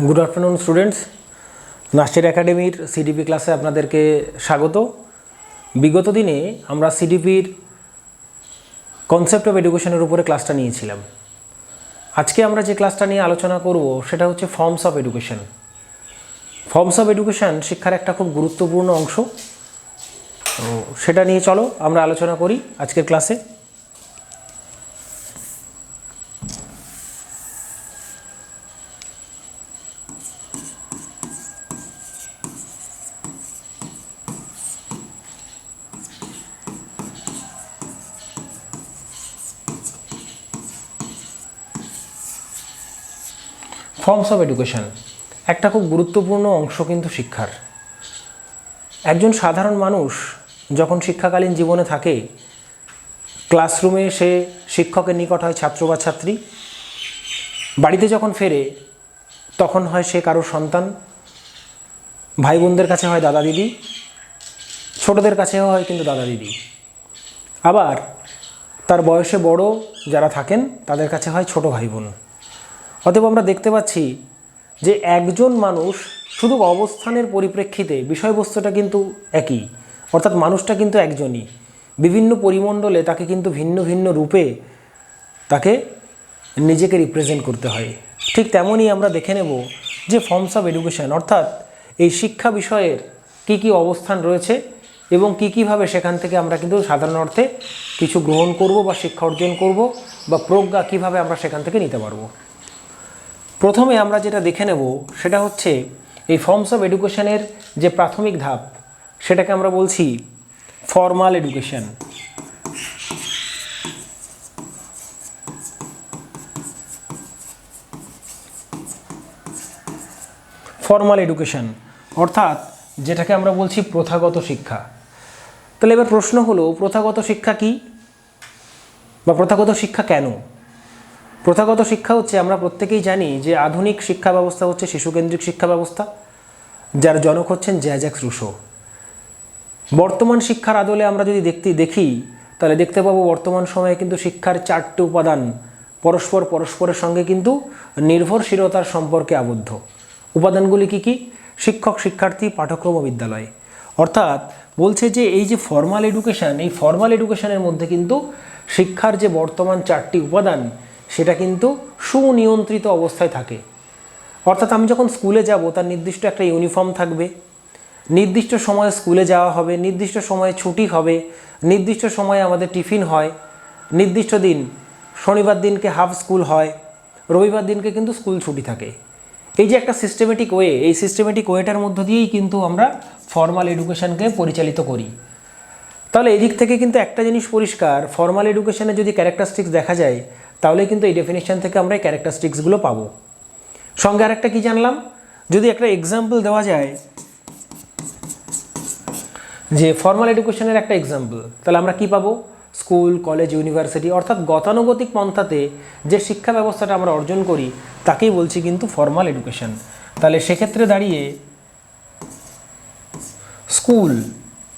Good afternoon students নাস্টের একাডেমির CDP ক্লাসে আপনাদেরকে স্বাগত। বিগত দিনে আমরা সিডিপির কনসেপ্ট অফ এডুকেশনের উপরে ক্লাসটা নিয়েছিলাম। আজকে আমরা যে ক্লাসটা নিয়ে আলোচনা করব, সেটা হচ্ছে forms of education forms of education শিক্ষার একটা খুব গুরুত্বপূর্ণ অংশ। সেটা নিয়ে চলো, আমরা আলোচনা করি আজকের ক্লাসে ফর্মস অফ এডুকেশন একটা খুব গুরুত্বপূর্ণ অংশ কিন্তু শিক্ষার। একজন সাধারণ মানুষ যখন শিক্ষাকালীন জীবনে থাকে ক্লাসরুমে সে শিক্ষকের নিকট হয় ছাত্র বা ছাত্রী। বাড়িতে যখন ফেরে, তখন হয় সে কারও সন্তান। ভাই বোনদের কাছে হয় দাদা, দিদি। ছোটদের কাছেও হয় কিন্তু দাদা, দিদি। আবার তার বয়সে বড় যারা থাকেন, তাদের কাছে হয় ছোট ভাই বোন অতএব আমরা দেখতে পাচ্ছি যে একজন মানুষ শুধু অবস্থানের পরিপ্রেক্ষিতে বিষয়বস্তুটা কিন্তু একই। অর্থাৎ মানুষটা কিন্তু একজনই। বিভিন্ন পরিমণ্ডলে তাকে কিন্তু ভিন্ন ভিন্ন রূপে তাকে নিজেকে রিপ্রেজেন্ট করতে হয়। ঠিক তেমনই আমরা দেখে নেব যে ফর্মস অফ এডুকেশন অর্থাৎ এই শিক্ষা বিষয়ের কি কি অবস্থান রয়েছে এবং কি কীভাবে সেখান থেকে আমরা কিন্তু সাধারণ অর্থে কিছু গ্রহণ করব বা শিক্ষা অর্জন করব বা প্রজ্ঞা কীভাবে আমরা সেখান থেকে নিতে পারব। প্রথমে আমরা যেটা দেখে নেব, সেটা হচ্ছে এই ফর্মস অফ এডুকেশনের যে প্রাথমিক ধাপ, সেটাকে আমরা বলছি ফর্মাল এডুকেশন ফর্মাল এডুকেশন অর্থাৎ যেটাকে আমরা বলছি প্রথাগত শিক্ষা। তাহলে এবার প্রশ্ন হলো, প্রথাগত শিক্ষা কি? বা প্রথাগত শিক্ষা কেন? প্রথাগত শিক্ষা হচ্ছে, আমরা প্রত্যেকেই জানি যে আধুনিক শিক্ষা ব্যবস্থা হচ্ছে শিশুকেন্দ্রিক শিক্ষা ব্যবস্থা, যার জনক হচ্ছেন জ্যাজ্যাক্স রুশো। বর্তমান শিক্ষার আদলে আমরা যদি দেখতে, দেখি, তাহলে দেখতে পাবো বর্তমান সময়ে কিন্তু শিক্ষার চারটি উপাদান পরস্পর পরস্পরের সঙ্গে কিন্তু নির্ভরশীলতার সম্পর্কে আবদ্ধ। উপাদানগুলি কি কি? শিক্ষক, শিক্ষার্থী পাঠক্রম বিদ্যালয়। অর্থাৎ বলছে যে এই যে ফর্মাল এডুকেশন এই ফর্মাল এডুকেশনের মধ্যে কিন্তু শিক্ষার যে বর্তমান চারটি উপাদান সেটা কিন্তু সুনিয়ন্ত্রিত অবস্থায় থাকে। অর্থাৎ আমি যখন স্কুলে যাব, তার নির্দিষ্ট একটা ইউনিফর্ম থাকবে, নির্দিষ্ট সময়ে স্কুলে যাওয়া হবে, নির্দিষ্ট সময়ে ছুটি হবে, নির্দিষ্ট সময়ে আমাদের টিফিন হয়, নির্দিষ্ট দিন, শনিবার দিনকে হাফ স্কুল হয়, রবিবার দিনকে কিন্তু স্কুল ছুটি থাকে। এই যে একটা সিস্টেমেটিক ওয়ে এই সিস্টেমেটিক ওয়েটার মধ্য দিয়েই কিন্তু আমরা ফর্মাল এডুকেশনকে পরিচালিত করি। তাহলে এদিক থেকে কিন্তু একটা জিনিস পরিষ্কার ফর্মাল এডুকেশনে যদি ক্যারেক্টারিস্টিক্স দেখা যায়, তাহলে কিন্তু এই ডেফিনেশন থেকে আমরা এই ক্যারেক্টারিস্টিক্সগুলো পাবো। সঙ্গে আরেকটা কি জানলাম? যদি একটা এক্সাম্পল দেওয়া যায়, যে ফর্মাল এডুকেশনের একটা এক্সাম্পল তাহলে আমরা কি পাবো? স্কুল কলেজ ইউনিভার্সিটি অর্থাৎ গতানুগতিক পন্থাতে যে শিক্ষা ব্যবস্থাটা আমরা অর্জন করি, তাকেই বলছি কিন্তু ফর্মাল এডুকেশন তাহলে সেক্ষেত্রে দাঁড়িয়ে স্কুল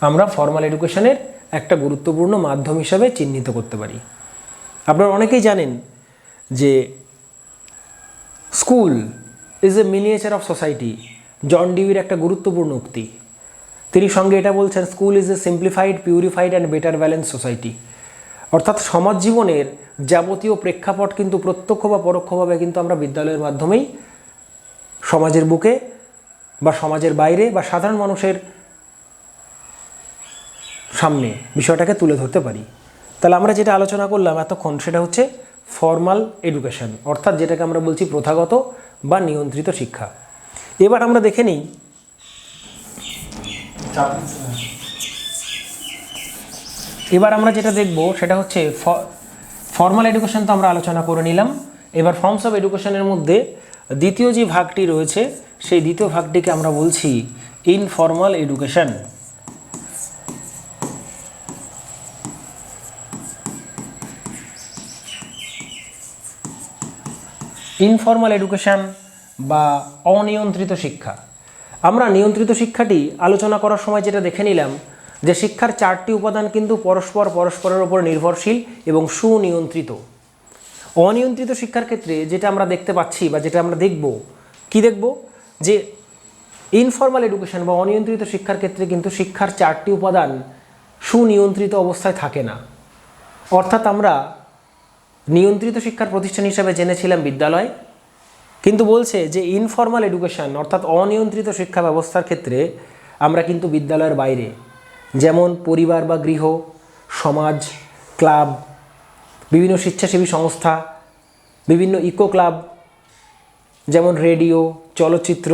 আমরা ফর্মাল এডুকেশনের একটা গুরুত্বপূর্ণ মাধ্যম হিসাবে চিহ্নিত করতে পারি। আপনারা অনেকেই জানেন যে school is a miniature of society John ডিউর একটা গুরুত্বপূর্ণ উক্তি। তিনি সঙ্গে এটা বলছেন school is a simplified purified and better balance society অর্থাৎ সমাজ জীবনের যাবতীয় প্রেক্ষাপট কিন্তু প্রত্যক্ষ বা পরোক্ষভাবে কিন্তু আমরা বিদ্যালয়ের মাধ্যমেই সমাজের বুকে বা সমাজের বাইরে বা সাধারণ মানুষের সামনে বিষয়টাকে তুলে ধরতে পারি। তাহলে আমরা যেটা আলোচনা করলাম এতক্ষণ সেটা হচ্ছে ফর্মাল এডুকেশন অর্থাৎ যেটাকে আমরা বলছি প্রথাগত বা নিয়ন্ত্রিত শিক্ষা। এবার আমরা দেখে নিই এবার আমরা যেটা দেখব সেটা হচ্ছে ফর্মাল এডুকেশন তো আমরা আলোচনা করে নিলাম। এবার ফর্মস অফ এডুকেশনের মধ্যে দ্বিতীয় যে ভাগটি রয়েছে, সেই দ্বিতীয় ভাগটিকে আমরা বলছি ইনফর্মাল এডুকেশন ইনফর্মাল এডুকেশন বা অনিয়ন্ত্রিত শিক্ষা। আমরা নিয়ন্ত্রিত শিক্ষাটি আলোচনা করার সময় যেটা দেখে নিলাম যে শিক্ষার চারটি উপাদান কিন্তু পরস্পর পরস্পরের উপর নির্ভরশীল এবং সুনিয়ন্ত্রিত। অনিয়ন্ত্রিত শিক্ষার ক্ষেত্রে যেটা আমরা দেখতে পাচ্ছি বা যেটা আমরা দেখব, কি দেখব? যে ইনফর্মাল এডুকেশন বা অনিয়ন্ত্রিত শিক্ষার ক্ষেত্রে কিন্তু শিক্ষার চারটি উপাদান সুনিয়ন্ত্রিত অবস্থায় থাকে না। অর্থাৎ আমরা নিয়ন্ত্রিত শিক্ষার প্রতিষ্ঠান হিসাবে জেনেছিলাম বিদ্যালয়, কিন্তু বলছে যে ইনফর্মাল এডুকেশন অর্থাৎ অনিয়ন্ত্রিত শিক্ষা ব্যবস্থার ক্ষেত্রে আমরা কিন্তু বিদ্যালয়ের বাইরে, যেমন পরিবার বা গৃহ, সমাজ, ক্লাব, বিভিন্ন স্বেচ্ছাসেবী সংস্থা, বিভিন্ন ইকো ক্লাব, যেমন রেডিও, চলচ্চিত্র,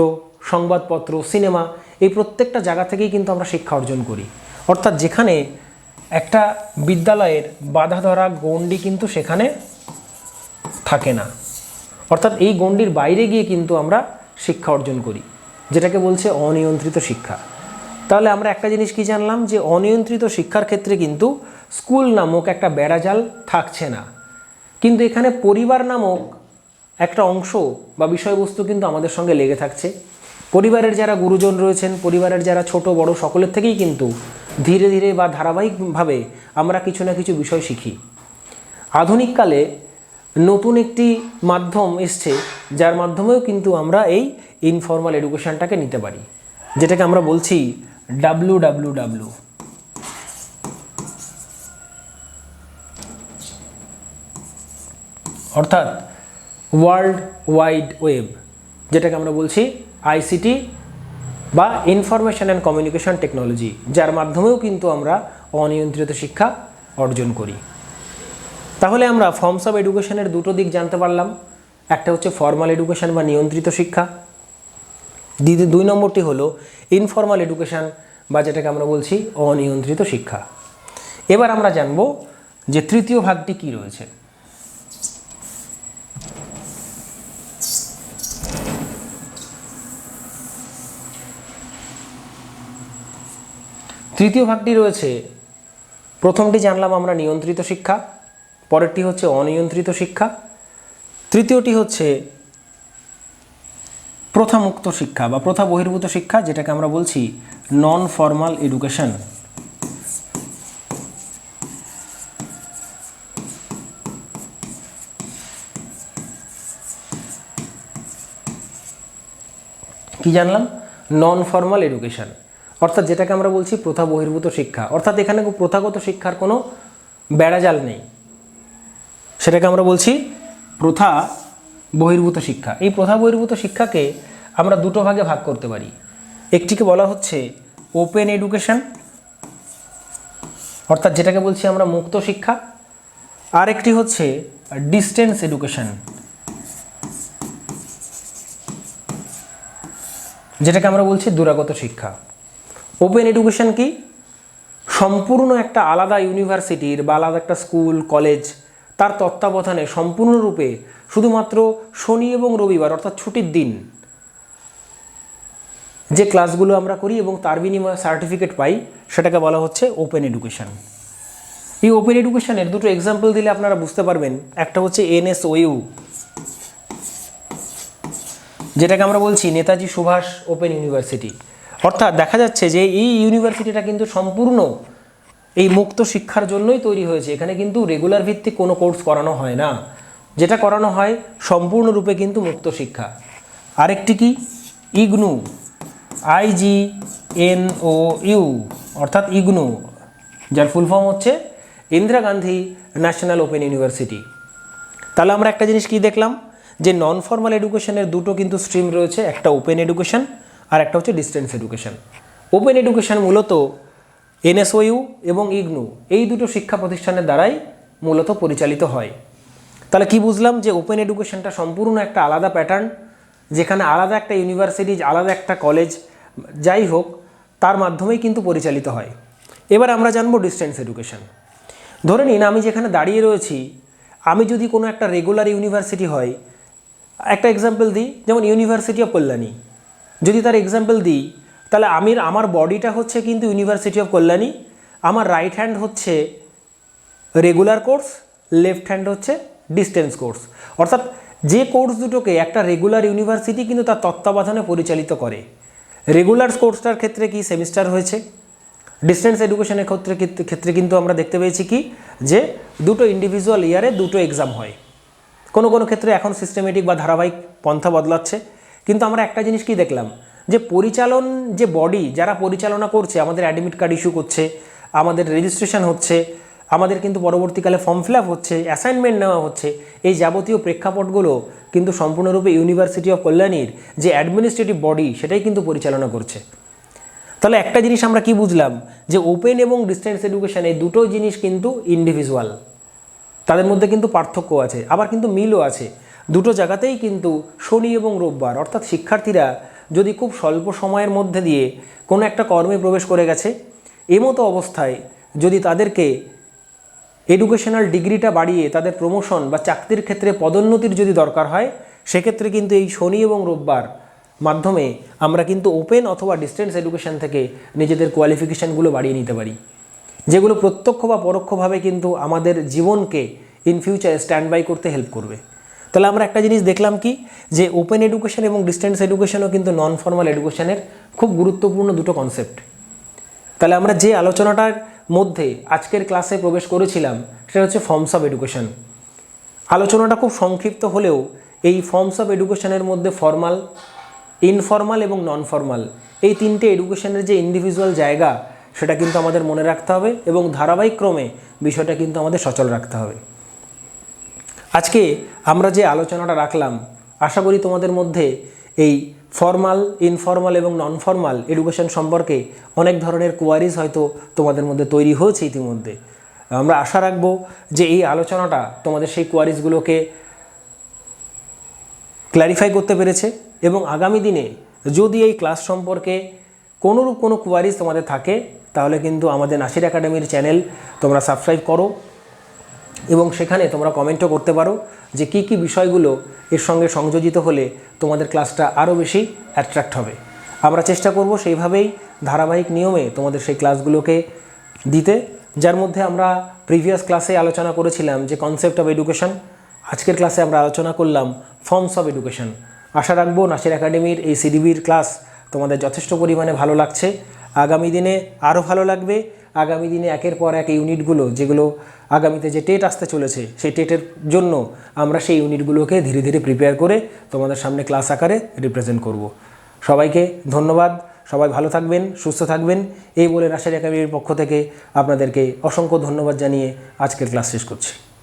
সংবাদপত্র, সিনেমা, এই প্রত্যেকটা জায়গা থেকেই কিন্তু আমরা শিক্ষা অর্জন করি। অর্থাৎ যেখানে একটা বিদ্যালয়ের বাধা ধরা গণ্ডি কিন্তু সেখানে থাকে না। অর্থাৎ এই গণ্ডির বাইরে গিয়ে কিন্তু আমরা শিক্ষা অর্জন করি, যেটাকে বলছে অনিয়ন্ত্রিত শিক্ষা। তাহলে আমরা একটা জিনিস কি জানলাম যে অনিয়ন্ত্রিত শিক্ষার ক্ষেত্রে কিন্তু স্কুল নামক একটা বেড়াজাল থাকছে না। কিন্তু এখানে পরিবার নামক একটা অংশ বা বিষয়বস্তু কিন্তু আমাদের সঙ্গে লেগে থাকছে। পরিবারের যারা গুরুজন রয়েছেন, পরিবারের যারা ছোট, বড়, সকলের থেকেই কিন্তু ধীরে ধীরে বা ধারাবাহিকভাবে আমরা কিছু না কিছু বিষয় শিখি। আধুনিককালে নতুন একটি মাধ্যম এসছে, যার মাধ্যমেও কিন্তু আমরা এই ইনফর্মাল এডুকেশনটাকে নিতে পারি, যেটাকে আমরা বলছি ডাব্লু ডাব্লু ডাব্লু অর্থাৎ ওয়ার্ল্ড ওয়াইড ওয়েব যেটাকে আমরা বলছি আইসিটি বা ইনফরমেশন অ্যান্ড কমিউনিকেশন টেকনোলজি যার মাধ্যমেও কিন্তু আমরা অনিয়ন্ত্রিত শিক্ষা অর্জন করি। তাহলে আমরা ফর্মস অফ এডুকেশনের দুটো দিক জানতে পারলাম। একটা হচ্ছে ফর্মাল এডুকেশন বা নিয়ন্ত্রিত শিক্ষা। দ্বিতীয় দুই নম্বরটি হলো ইনফর্মাল এডুকেশন বা যেটাকে আমরা বলছি অনিয়ন্ত্রিত শিক্ষা। এবার আমরা জানব যে তৃতীয় ভাগটি কি রয়েছে। তৃতীয় ভাগটি রয়েছে, প্রথমটি জানলাম আমরা নিয়ন্ত্রিত শিক্ষা। পরেরটি হচ্ছে অনিয়ন্ত্রিত শিক্ষা। তৃতীয়টি হচ্ছে প্রথামুক্ত শিক্ষা বা প্রথা বহির্ভূত শিক্ষা, যেটাকে আমরা বলছি নন ফর্মাল এডুকেশন কি জানলাম? নন ফর্মাল এডুকেশন অর্থাৎ যেটাকে আমরা বলছি প্রথা বহির্ভূত শিক্ষা। অর্থাৎ এখানে প্রথাগত শিক্ষার কোনো বেড়াজাল নেই। সেটাকে আমরা বলছি প্রথা বহির্ভূত শিক্ষা। এই প্রথা বহির্ভূত শিক্ষাকে আমরা দুটো ভাগে ভাগ করতে পারি। একটিকে বলা হচ্ছে ওপেন এডুকেশন অর্থাৎ যেটাকে বলছি আমরা মুক্ত শিক্ষা। আর একটি হচ্ছে ডিস্টেন্স এডুকেশন যেটাকে আমরা বলছি দূরাগত শিক্ষা। ওপেন এডুকেশন কি? সম্পূর্ণ একটা আলাদা ইউনিভার্সিটির বা আলাদা একটা স্কুল কলেজ তার তত্ত্বাবধানে সম্পূর্ণরূপে শুধুমাত্র শনি এবং রবিবার, অর্থাৎ ছুটির দিন, যে ক্লাসগুলো আমরা করি এবং তার বিনিময়ে সার্টিফিকেট পাই, সেটাকে বলা হচ্ছে ওপেন এডুকেশান। এই ওপেন এডুকেশনের দুটো এক্সাম্পল দিলে আপনারা বুঝতে পারবেন। একটা হচ্ছে এনএসওইউ, যেটাকে আমরা বলছি নেতাজি সুভাষ ওপেন ইউনিভার্সিটি। অর্থাৎ দেখা যাচ্ছে যে এই ইউনিভার্সিটিটা কিন্তু সম্পূর্ণ এই মুক্ত শিক্ষার জন্যই তৈরি হয়েছে। এখানে কিন্তু রেগুলার ভিত্তিক কোনো কোর্স করানো হয় না। যেটা করানো হয় সম্পূর্ণরূপে কিন্তু মুক্ত শিক্ষা। আরেকটি কি? IGNOU. I G N O U অর্থাৎ ইগনু, যার ফুল ফর্ম হচ্ছে Indira Gandhi national open university. তাহলে আমরা একটা জিনিস কি দেখলাম? যে নন ফর্মাল এডুকেশনের দুটো কিন্তু স্ট্রিম রয়েছে, একটা ওপেন এডুকেশন আর একটা হচ্ছে ডিস্টেন্স এডুকেশন ওপেন এডুকেশন মূলত এনএসওইউ এবং ইগনু এই দুটো শিক্ষা প্রতিষ্ঠানের দ্বারাই মূলত পরিচালিত হয়। তাহলে কি বুঝলাম যে ওপেন এডুকেশনটা সম্পূর্ণ একটা আলাদা প্যাটার্ন, যেখানে আলাদা একটা ইউনিভার্সিটি, আলাদা একটা কলেজ, যাই হোক, তার মাধ্যমেই কিন্তু পরিচালিত হয়। এবার আমরা জানব ডিস্টেন্স এডুকেশন। ধরে নিন আমি যেখানে দাঁড়িয়ে রয়েছি, আমি যদি কোনো একটা রেগুলার ইউনিভার্সিটি হয়, একটা এক্সাম্পল দিই, যেমন ইউনিভার্সিটি অফ কল্যাণী। যদি তার এক্সাম্পল দিই তাহলে আমি আমার বডিটা হচ্ছে কিন্তু ইউনিভার্সিটি অফ কল্যাণী আমার রাইট হ্যান্ড হচ্ছে রেগুলার কোর্স লেফট হ্যান্ড হচ্ছে ডিস্টেন্স কোর্স অর্থাৎ যে কোর্স দুটোকে একটা রেগুলার ইউনিভার্সিটি কিন্তু তার তত্ত্বাবধানে পরিচালিত করে। রেগুলার কোর্সটার ক্ষেত্রে কি সেমিস্টার হয়েছে? ডিস্টেন্স এডুকেশনের ক্ষেত্রে ক্ষেত্রে কিন্তু আমরা দেখতে পেয়েছি কি? যে দুটো ইন্ডিভিজুয়াল ইয়ারে দুটো এক্সাম হয়। কোনো কোনো ক্ষেত্রে এখন সিস্টেমেটিক বা ধারাবাহিক পন্থা বদলাচ্ছে। কিন্তু আমরা একটা জিনিস কি দেখলাম? যে পরিচালন, যে বডি যারা পরিচালনা করছে, আমাদের অ্যাডমিট কার্ড ইস্যু করছে, আমাদের রেজিস্ট্রেশন হচ্ছে, আমাদের কিন্তু পরবর্তীকালে ফর্ম ফিল আপ হচ্ছে অ্যাসাইনমেন্ট নেওয়া হচ্ছে, এই যাবতীয় প্রেক্ষাপটগুলো কিন্তু সম্পূর্ণরূপে ইউনিভার্সিটি অফ কল্যাণীর যে অ্যাডমিনিস্ট্রেটিভ বডি সেটাই কিন্তু পরিচালনা করছে। তাহলে একটা জিনিস আমরা কি বুঝলাম? যে ওপেন এবং ডিস্টেন্স এডুকেশন এই দুটো জিনিস কিন্তু ইন্ডিভিজুয়াল তাদের মধ্যে কিন্তু পার্থক্য আছে, আবার কিন্তু মিলও আছে। দুটো জায়গাতেই কিন্তু শনি এবং রোববার, অর্থাৎ শিক্ষার্থীরা যদি খুব স্বল্প সময়ের মধ্যে দিয়ে কোনো একটা কর্মে প্রবেশ করে গেছে এমতো অবস্থায় যদি তাদেরকে এডুকেশনাল ডিগ্রিটা বাড়িয়ে তাদের প্রমোশন বা চাকরির ক্ষেত্রে পদোন্নতির যদি দরকার হয়, সেক্ষেত্রে কিন্তু এই শনি এবং রোববার মাধ্যমে আমরা কিন্তু ওপেন অথবা ডিস্টেন্স এডুকেশন থেকে নিজেদের কোয়ালিফিকেশানগুলো বাড়িয়ে নিতে পারি। যেগুলো প্রত্যক্ষ বা পরোক্ষভাবে কিন্তু আমাদের জীবনকে ইন ফিউচার স্ট্যান্ড বাই করতে হেল্প করবে। তাহলে আমরা একটা জিনিস দেখলাম কি? যে ওপেন এডুকেশন এবং ডিস্টেন্স এডুকেশনও কিন্তু নন ফর্মাল এডুকেশনের খুব গুরুত্বপূর্ণ দুটো কনসেপ্ট তাহলে আমরা যে আলোচনাটার মধ্যে আজকের ক্লাসে প্রবেশ করেছিলাম, সেটা হচ্ছে ফর্মস অফ এডুকেশন আলোচনাটা খুব সংক্ষিপ্ত হলেও এই ফর্মস অফ এডুকেশনের মধ্যে ফর্মাল ইনফর্মাল এবং নন ফর্মাল এই তিনটে এডুকেশনের যে ইন্ডিভিজুয়াল জায়গা, সেটা কিন্তু আমাদের মনে রাখতে হবে এবং ধারাবাহিক ক্রমে বিষয়টা কিন্তু আমাদের সচল রাখতে হবে। আজকে আমরা যে আলোচনাটা রাখলাম, আশা করি তোমাদের মধ্যে এই ফর্মাল ইনফর্মাল এবং নন ফর্মাল এডুকেশন সম্পর্কে অনেক ধরনের কোয়ারিজ হয়তো তোমাদের মধ্যে তৈরি হয়েছে ইতিমধ্যে। আমরা আশা রাখব যে এই আলোচনাটা তোমাদের সেই কোয়ারিজগুলোকে ক্ল্যারিফাই করতে পেরেছে এবং আগামী দিনে যদি এই ক্লাস সম্পর্কে কোনোরূপ কোনো কোয়ারিজ তোমাদের থাকে, তাহলে কিন্তু আমাদের নাসির একাডেমির চ্যানেল তোমরা সাবস্ক্রাইব করো। এবং সেখানে তোমরা কমেন্টও করতে পারো যে কি কি বিষয়গুলো এর সঙ্গে সংযোজিত হলে তোমাদের ক্লাসটা আরও বেশি অ্যাট্রাক্ট হবে। আমরা চেষ্টা করব সেইভাবেই ধারাবাহিক নিয়মে তোমাদের সেই ক্লাসগুলোকে দিতে, যার মধ্যে আমরা প্রিভিয়াস ক্লাসে আলোচনা করেছিলাম যে কনসেপ্ট অফ এডুকেশন আজকের ক্লাসে আমরা আলোচনা করলাম ফর্মস অফ এডুকেশন আশা রাখব নাসির একাডেমির এই সিডিবির ক্লাস তোমাদের যথেষ্ট পরিমাণে ভালো লাগছে। আগামী দিনে আরও ভালো লাগবে। আগামী দিনে একের পর এক ইউনিটগুলো যেগুলো আগামীতে যে টেট আসতে চলেছে, সেই টেটের জন্য আমরা সেই ইউনিটগুলোকে ধীরে ধীরে প্রিপেয়ার করে তোমাদের সামনে ক্লাস আকারে রিপ্রেজেন্ট করব। সবাইকে ধন্যবাদ। সবাই ভালো থাকবেন, সুস্থ থাকবেন। এই বলে রাশিয়ার একাডেমির পক্ষ থেকে আপনাদেরকে অসংখ্য ধন্যবাদ জানিয়ে আজকের ক্লাস শেষ করছি।